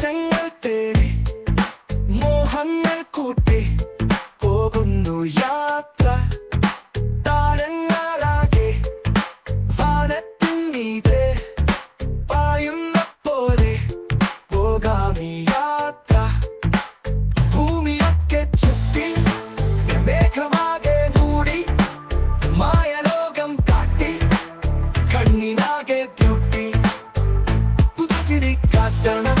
വശങ്ങൾ തേടി മോഹങ്ങൾ കൂട്ടി പോകുന്നു യാത്ര. താരങ്ങളാകെ വാനത്തിൻ മീതെ പായുന്ന പോലെ പോകാമി യാത്ര. ഭൂമിയൊക്കെ ചുറ്റി മേഘമാകെ മൂടി മായലോകം കാട്ടി കണ്ണിനാകെ ബ്യൂട്ടി. പുതുചിരി കാട്ടണം.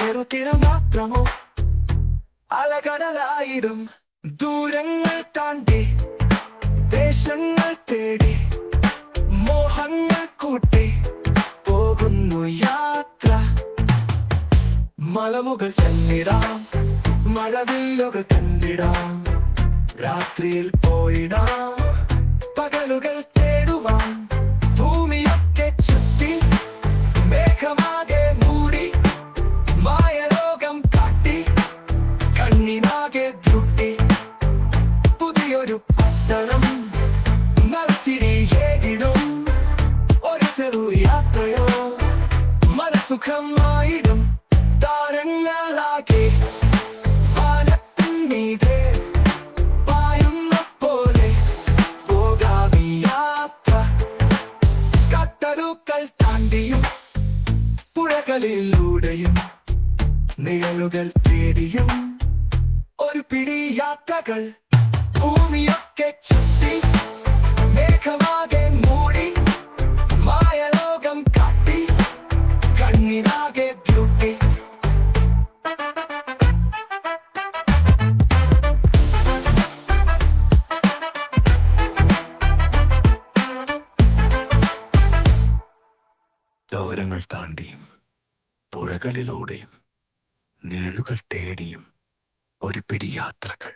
ചെറുതീരം മാത്രമോ? അലകടലായിടും ദൂരങ്ങൾ താണ്ടി ദേശങ്ങൾ തേടി മോഹങ്ങൾ കൂട്ടി പോകുന്നു യാത്ര. മലമുകൾ ചെന്നിടാം മഴവില്ലുകൾ കണ്ടിടാം രാത്രിയിൽ പോയിടാം പകലുകൾ തേടുവാൻ. മനസുഖമായിടും താരങ്ങളാകെ. വാനത്തിൻ മീതെ പായുന്ന പോലെ പോകാമിയാത്ര യാത്ര കട്ടലുകൾ താണ്ടിയും പുഴകളിലൂടെയും നിഴലുകൾ തേടിയും ഒരു പിടി യാത്രകൾ. ഭൂമിയൊക്കെ ചുറ്റി ദൂരങ്ങൾ താണ്ടിയും പുഴകളിലൂടെയും നിഴലുകൾ തേടിയും ഒരു പിടി യാത്രകൾ